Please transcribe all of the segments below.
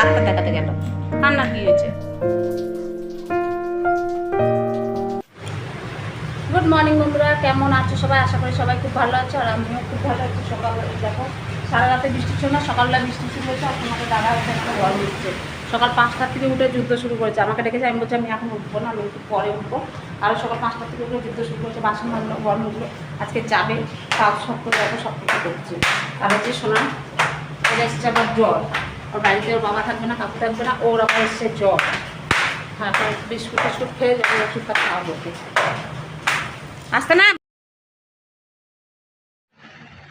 Doctor দেখাতে গেল। কান্নার কি হয়েছে? গুড মর্নিং বন্ধুরা, কেমন আছো সবাই? আশা করি সবাই খুব ভালো আছো আর আমিও খুব ভালো আছি। সকাল দেখো সারা রাতে বৃষ্টি ছিল না, সকালবেলা বৃষ্টি শুরু হয়েছে আর তোমাকে দাদা হচ্ছে একটা গরম দিচ্ছে। সকাল পাঁচটার থেকে উঠে যুদ্ধ শুরু করেছে। আমাকে ডেকেছে, আমি বলছি, আমি এখন উঠবো না, আমি একটু পরে উঠবো। আরও সকাল পাঁচটার থেকে উঠে যুদ্ধ শুরু করেছে, বাসন ভাজলো গরম উঠল আজকে যাবে, কাজ সব করে দেখো সব কিছু করছে। আর হচ্ছে শোনা এটা হচ্ছে আবার জ্বর। ওর বাড়িতে ওর বাবা থাকবে না, কাকু থাকবে না, ওর আবার এসছে জ্বর। হ্যাঁ বিস্কুট টিস্কুট খেয়ে যাবে ওষুধ খাওয়া খাওয়াবো আসতে না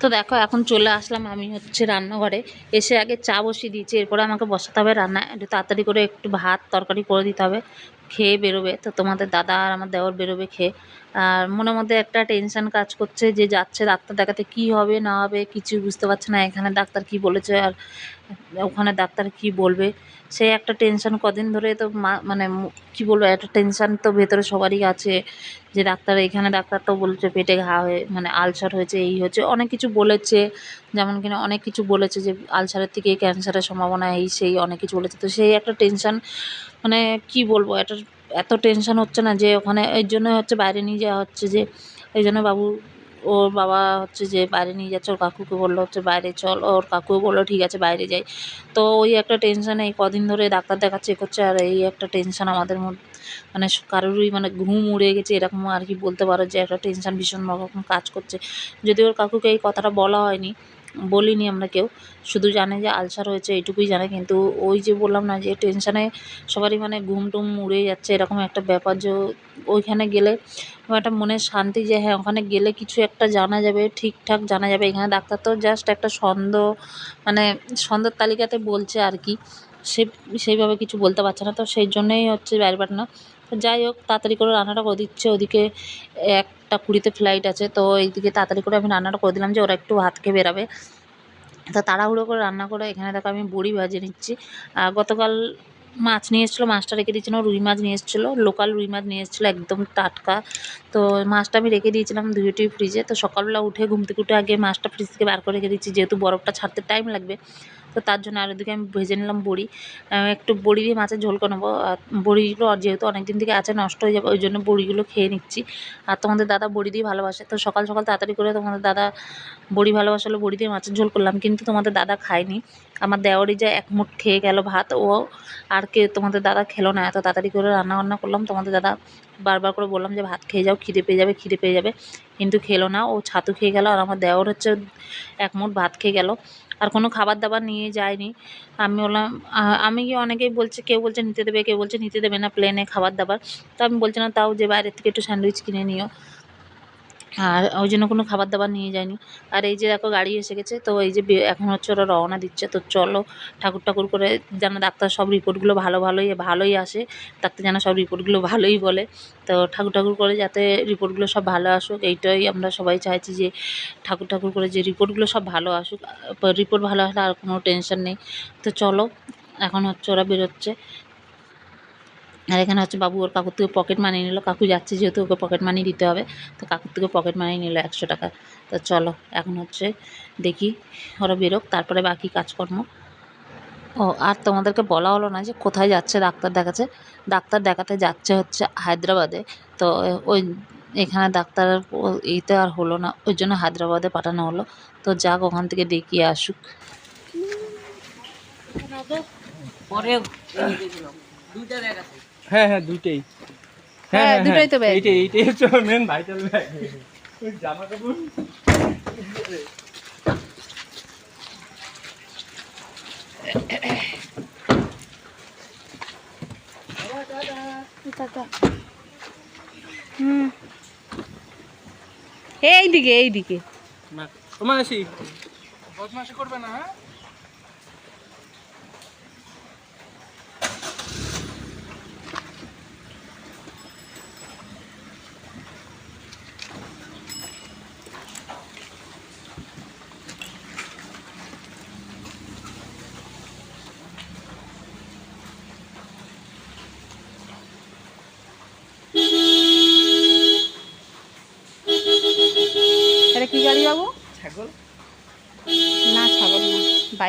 তো দেখো, এখন চলে আসলাম আমি হচ্ছে রান্নাঘরে। এসে আগে চা বসিয়ে দিয়েছি, এরপরে আমাকে বসাতে হবে রান্না, একটু তাড়াতাড়ি করে একটু ভাত তরকারি করে দিতে হবে, খেয়ে বেরোবে। তো তোমাদের দাদা আর আমার দেওর বেরোবে খেয়ে। আর মনের মধ্যে একটা টেনশন কাজ করছে যে যাচ্ছে ডাক্তার দেখাতে কি হবে, না হবে কিছু বুঝতে পারছে না, এখানে ডাক্তার কি বলেছে, আর ওখানে ডাক্তার কি বলবে? সেই একটা টেনশন কদিন ধরে তো মা- মানে কি বলব, একটা টেনশন তো ভেতরে সবারই আছে যে ডাক্তার, এখানে ডাক্তার তো বলছে পেটে ঘা হয়ে মানে আলসার হয়েছে, এই হচ্ছে অনেক কিছু বলেছে, যেমন কিনা অনেক কিছু বলেছে যে আলসারের থেকে ক্যান্সারের সম্ভাবনা এই সেই অনেক কিছু বলেছে। তো সেই একটা টেনশন মানে কি বলব এটা এত টেনশন হচ্ছে না যে ওখানে, এর জন্য হচ্ছে বাইরে নিয়ে যাওয়া হচ্ছে যে, এই জন্য বাবু ওর বাবা হচ্ছে যে বাইরে নিয়ে যাচ্ছে, ওর কাকুকে বলল হচ্ছে বাইরে চল, ওর কাকু বলল, ঠিক আছে, বাইরে যাই। তো ওই একটা টেনশন এই কদিন ধরে ডাক্তার দেখাচ্ছে, করছে, আর এই একটা টেনশন আমাদের মধ্যে মানে কারোরই মানে ঘুম উড়ে গেছে, এরকম আর কি বলতে পারো যে একটা টেনশন ভীষণ রকম কাজ করছে। যদি ওর কাকুকে এই কথাটা বলা হয়নি বলিনি আমরা কেউ। শুধু জানে যে আলসার হয়েছে এইটুকুই জানে। কিন্তু ওই যে বললাম না যে টেনশানে সবারই মানে ঘুম টুম উড়ে যাচ্ছে, এরকম একটা ব্যাপার। যে ওইখানে গেলে একটা মনের শান্তি যে হ্যাঁ ওখানে গেলে কিছু একটা জানা যাবে, ঠিকঠাক জানা যাবে। এখানে ডাক্তার তো জাস্ট একটা সন্দেহ মানে সন্দেহ তালিকাতে বলছে আর কি। সে, সেইভাবে কিছু বলতে পারছে না। তো সেই জন্যই হচ্ছে বাইরে তো যাই হোক, তাড়াতাড়ি করে রান্নাটা করে দিচ্ছে। ওদিকে একটা কুড়িতে ফ্লাইট আছে, তো এইদিকে তাড়াতাড়ি করে আমি রান্নাটা করে দিলাম যে ওরা একটু ভাত খেয়ে বেরাবে। তা তাড়াহুড়ো করে রান্না করে এখানে দেখো আমি বড়ি ভাজে নিচ্ছি। আর গতকাল মাছ নিয়ে এসেছিল, মাছটা রেখে দিয়েছিলাম রুই মাছ নিয়ে এসেছিল লোকাল রুই মাছ নিয়ে এসেছিল, একদম টাটকা। তো মাছটা আমি রেখে দিয়েছিলাম দুইটি ফ্রিজে তো সকালবেলা উঠে ঘুম থেকে উঠে আগে মাছটা ফ্রিজ থেকে বার করে রেখে দিচ্ছি, যেহেতু বরফটা ছাড়তে টাইম লাগবে। তো তার জন্য আর ওদিকে আমি ভেজে নিলাম বড়ি। একটু বড়ি দিয়ে মাছের ঝোল করে নেব। আর বড়িগুলো যেহেতু অনেক দিন থেকে আছে, নষ্ট হয়ে যাবে, ওই জন্য বড়িগুলো খেয়ে নিচ্ছি। আর তোমাদের দাদা বড়ি দিয়ে ভালোবাসে। তো সকাল সকাল তাড়াতাড়ি করে তোমাদের দাদা বড়ি ভালোবাসলো, বড়ি দিয়ে মাছের ঝোল করলাম। কিন্তু তোমাদের দাদা খায়নি। আমার দেওয়ারই যে এক মুঠ খেয়ে গেল ভাত, ও আর কে তোমাদের দাদা খেলো না। এত তাড়াতাড়ি করে রান্না বান্না করলাম। তোমাদের দাদা বারবার করে বললাম যে, ভাত খেয়ে যাও, খিদে পেয়ে যাবে, খিদে পেয়ে যাবে। কিন্তু খেলো না। ও ছাতু খেয়ে গেল। আর আমার দেওর হচ্ছে এক মুঠ ভাত খেয়ে গেল। আর কোনো খাবার দাবার নিয়ে যায়নি। আমি বললাম আমি কি অনেকেই বলছে, কেউ বলছে নিতে দেবে, কেউ বলছে নিতে দেবে না প্লেনে খাবার দাবার তো আমি বলছিলাম তাও যে বাইরের থেকে একটু স্যান্ডউইচ কিনে নিও। আর ওই জন্য কোনো খাবার দাবার নিয়ে যায়নি। আর এই যে দেখো গাড়ি এসে গেছে, তো এই যে এখন হচ্ছে ওরা রওনা দিচ্ছে। তো চলো ঠাকুর ঠাকুর করে যেন ডাক্তার সব রিপোর্টগুলো ভালো ভালোই ভালোই আসে। ডাক্তার যেন সব রিপোর্টগুলো ভালোই বলে। তো ঠাকুর ঠাকুর করে যাতে রিপোর্টগুলো সব ভালো আসুক, এইটাই আমরা সবাই চাইছি যে ঠাকুর ঠাকুর করে যে রিপোর্টগুলো সব ভালো আসুক। রিপোর্ট ভালো আসলে আর কোনো টেনশন নেই। তো চলো, এখন হচ্ছে ওরা বেরোচ্ছে। আর এখানে হচ্ছে বাবু ওর কাকুর থেকে পকেট মানি নিল। কাকু যাচ্ছে যেহেতু ওকে পকেট মানি দিতে হবে, তো কাকুর থেকে পকেট মানি নিল একশো টাকা। তো চলো, এখন হচ্ছে দেখি ওরা বেরোক, তারপরে বাকি কাজকর্ম। ও, আর তোমাদেরকে বলা হলো না যে কোথায় যাচ্ছে ডাক্তার দেখাচ্ছে। ডাক্তার দেখাতে যাচ্ছে হচ্ছে হায়দ্রাবাদে। তো ওই এখানে ডাক্তার এইতে আর হলো না, ওই জন্য হায়দ্রাবাদে পাঠানো হলো। তো যাক, ওখান থেকে দেখিয়ে আসুক। পরে হ্যাঁ হ্যাঁ দুইটাই। হ্যাঁ, দুটোই তো ব্যাগ। এইটাই এইটাই হচ্ছে মেন ভাইটাল ব্যাগ ওই জামা কাপড়। হুম। এইদিকে এইদিকে। বদমাশি করবে না হ্যাঁ?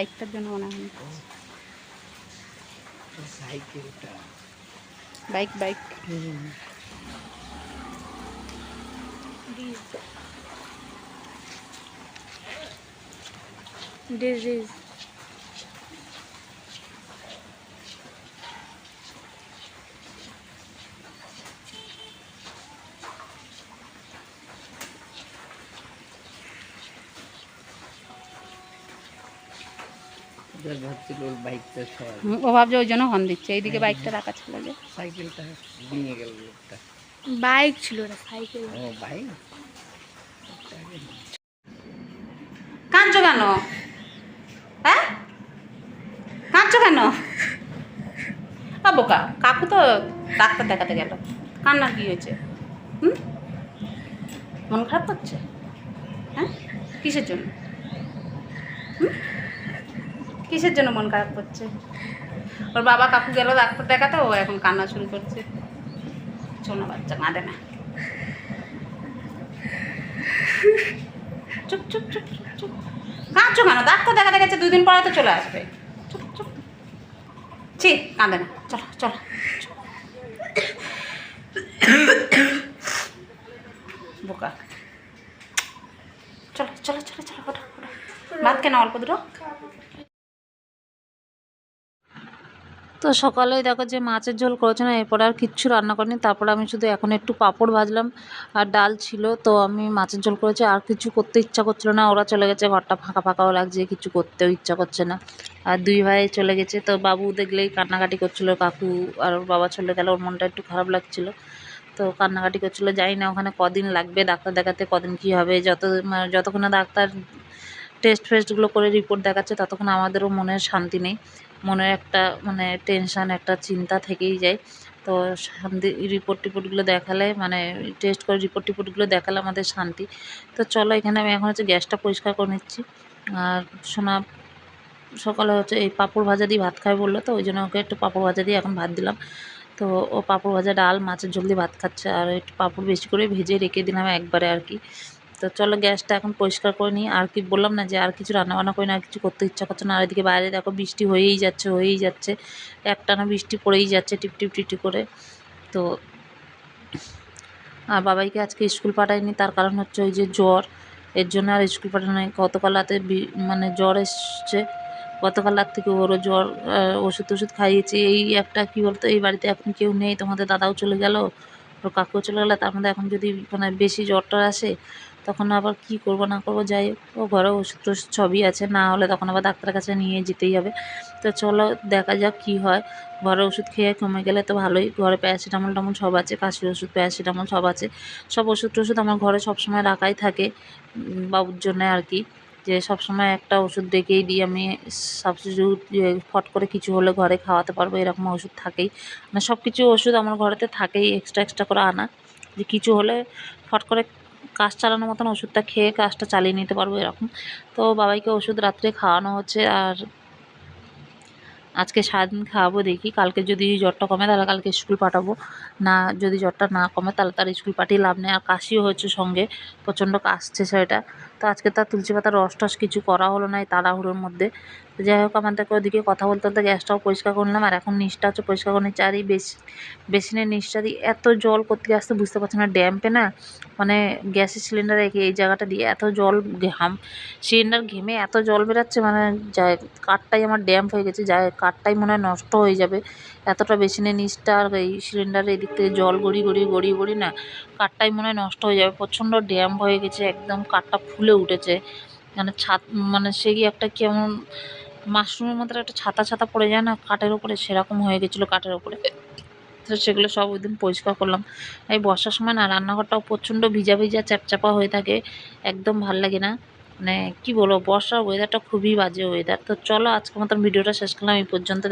বাইকটার জন্য মনে হয়। সাইকেলটা বাইক। বাইক ডিস ডিস ওদের ভাবছিল ওর বাইকটা সবাই ও ভাবছে ওই জন্য হর্ন দিচ্ছে। এইদিকে বাইকটা রাখা ছিল যে। সাইকেলটা নিয়ে গেল লোকটা। বাইক ছিল ওটা সাইকেল। ও বাইক? কাঁদছো কেন? হ্যাঁ? কাঁদছো কেন? বোকা। কাকু তো ডাক্তার দেখাতে গেল। কান্নার কি হয়েছে? হুম? মন খারাপ করছে? হ্যাঁ? কিসের জন্য? হুম? কিসের জন্য মন খারাপ করছে? ওর বাবা কাকু গেল ডাক্তার দেখাতে, ও এখন কান্না শুরু করছে। শোনো বাচ্চা, কাঁদে না। চুপ চুপ চুপ চুপ কাঁদছো কেন? ডাক্তার দেখাতে গেছে দুই দিন পরে তো চলে আসবে। চুপ চুপ। ছি, কাঁদে না। চলো চলো। বোকা। চলো চলো চলো চলো ভাত কেন অল্প দুটো? তো সকালেই দেখো যে মাছের ঝোল করেছে না, এরপর আর কিচ্ছু রান্না করিনি। তারপর আমি শুধু এখন একটু পাঁপড় ভাজলাম আর ডাল ছিল, তো আমি মাছের ঝোল করেছি। আর কিছু করতে ইচ্ছা করছিল না, ওরা চলে গেছে, ঘরটা ফাঁকা ফাঁকাও লাগছে, কিছু করতেও ইচ্ছা করছে না। আর দুই ভাই চলে গেছে, তো বাবু দেখলেই কান্নাকাটি করছিল, কাকু আর ওর বাবা চলে গেল, ওর মনটা একটু খারাপ লাগছিল। তো কান্নাকাটি করছিল জানি না, ওখানে কদিন লাগবে ডাক্তার দেখাতে, কদিন কী হবে, যত মানে যতক্ষণ ডাক্তার টেস্ট ফেস্টগুলো করে রিপোর্ট দেখাচ্ছে, ততক্ষণ আমাদেরও মনের শান্তি নেই। মনের একটা মানে টেনশান একটা চিন্তা থেকেই যায়। তো শান্তি রিপোর্ট টিপোর্টগুলো দেখালে মানে টেস্ট করে রিপোর্ট টিপোর্টগুলো দেখালে আমাদের শান্তি। তো চলো, এখানে আমি এখন হচ্ছে গ্যাসটা পরিষ্কার করে নিচ্ছি। আর সোনা সকালে হচ্ছে এই পাঁপড় ভাজা দিয়ে ভাত খাই বলল, তো ওই জন্য ওকে একটু পাঁপড় ভাজা দিয়ে এখন ভাত দিলাম। তো ও পাঁপড় ভাজা ডাল, মাছের ঝোল দিয়ে ভাত খাচ্ছে। আর একটু পাঁপড় বেশি করে ভেজে রেখে দিলাম একবারে আর কি। তো চলো গ্যাসটা এখন পরিষ্কার করে নিই। আর কি বললাম না যে আর কিছু রান্নাবান্না করি না, আর কিছু করতে ইচ্ছা করছে না। আর এদিকে বাইরে দেখো বৃষ্টি হয়েই যাচ্ছে হয়েই যাচ্ছে। একটানা বৃষ্টি পড়েই যাচ্ছে টিপ টিপ টিপটি করে। তো আর বাবাইকে আজকে স্কুল পাঠাইনি, তার কারণ হচ্ছে ওই যে জ্বর। এর জন্য আর স্কুল পাঠানো গতকাল রাতে মানে জ্বর এসছে। গতকাল রাত থেকে ওরও জ্বর ওষুধ টষুধ খাইয়েছি। এই একটা কি বলতো, এই বাড়িতে এখন কেউ নেই, তোমাদের দাদাও চলে গেল, ওর কাকুও চলে গেলো। তার মধ্যে এখন যদি মানে বেশি জ্বরটা আসে তখন আবার কি করব, না করব, যাই ও ঘরে ওষুধ টষুধ সবই আছে, না হলে তখন আবার ডাক্তারের কাছে নিয়ে যেতেই হবে। তো চলো দেখা যাক কি হয়, ঘরে ওষুধ খেয়ে কমে গেলে তো ভালোই, ঘরে প্যারাসিটামল টামল সব আছে, কাশির ওষুধ, প্যারাসিটামল সব আছে, সব ওষুধ টষুধ আমার ঘরে সবসময় রাখাই থাকে বাবুর জন্য আর কি, যে সবসময় একটা ওষুধ রেখেই দিই আমি সাবস্টিটিউট ফট করে কিছু হলে ঘরে খাওয়াতে পারব, এরকম ওষুধ থাকেই। মানে সব কিছু ওষুধ আমার ঘরেতে থাকেই এক্সট্রা এক্সট্রা করে আনা, যে কিছু হলে ফট করে কাজ চালানোর মতন ওষুধটা খেয়ে কাজটা চালিয়ে নিতে পারব এরকম। তো বাবাইকে ওষুধ রাত্রে খাওয়ানো হচ্ছে আর আজকে সারাদিন খাওয়াবো দেখি। কালকে যদি জ্বরটা কমে তাহলে কালকে স্কুল পাঠাবো। না, যদি জ্বরটা না কমে তাহলে তার স্কুল পাঠিয়ে লাভ নেই। আর কাশিও হচ্ছে সঙ্গে। প্রচণ্ড কাশছে সেটা। তো আজকে তার তুলসী পাতার রস টস কিছু করা হলো না এই তাড়াহুড়োর মধ্যে। তো যাই হোক, আমাদেরকে ওদিকে কথা বলতে বলতে গ্যাসটাও পরিষ্কার করলাম আর এখন নিচটা হচ্ছে পরিষ্কার করে নিচ্ছি আর এই বেশ, বেসিনের নিচটা দিয়ে এত জল করতে আসতে বুঝতে পারছি না ড্যাম্পে না? মানে গ্যাসের সিলিন্ডার রেখে এই জায়গাটা দিয়ে এত জল ঘাম সিলিন্ডার ঘেমে এত জল বেরাচ্ছে মানে যায় কাঠটাই আমার ড্যাম্প হয়ে গেছে। যায় কাঠটাই মনে হয় নষ্ট হয়ে যাবে। এতটা বেসিনের নিচটা আর এই সিলিন্ডারের এদিক থেকে জল গড়িয়ে গড়িয়ে গড়িয়ে গড়িয়ে না কাঠটাই মনে নষ্ট হয়ে যাবে। প্রচণ্ড ড্যাম হয়ে গেছে, একদম কাঠটা ফুলে উঠেছে। মানে ছাত মানে সেই একটা কেমন মাশরুমের মতো একটা ছাতা ছাতা পড়ে যায় না? কাঠের উপরে সেরকম হয়ে গেছিল কাঠের উপরে। তো সেগুলো সব ওই দিন পরিষ্কার করলাম। এই বর্ষার সময় না, রান্নাঘরটাও প্রচণ্ড ভিজা ভিজা চ্যাপচাপা হয়ে থাকে। একদম ভালো লাগে না। মানে কি বলব, বর্ষার ওয়েদারটা খুবই বাজে ওয়েদার তো চলো আজকের মতন ভিডিওটা শেষ করলাম, এই পর্যন্ত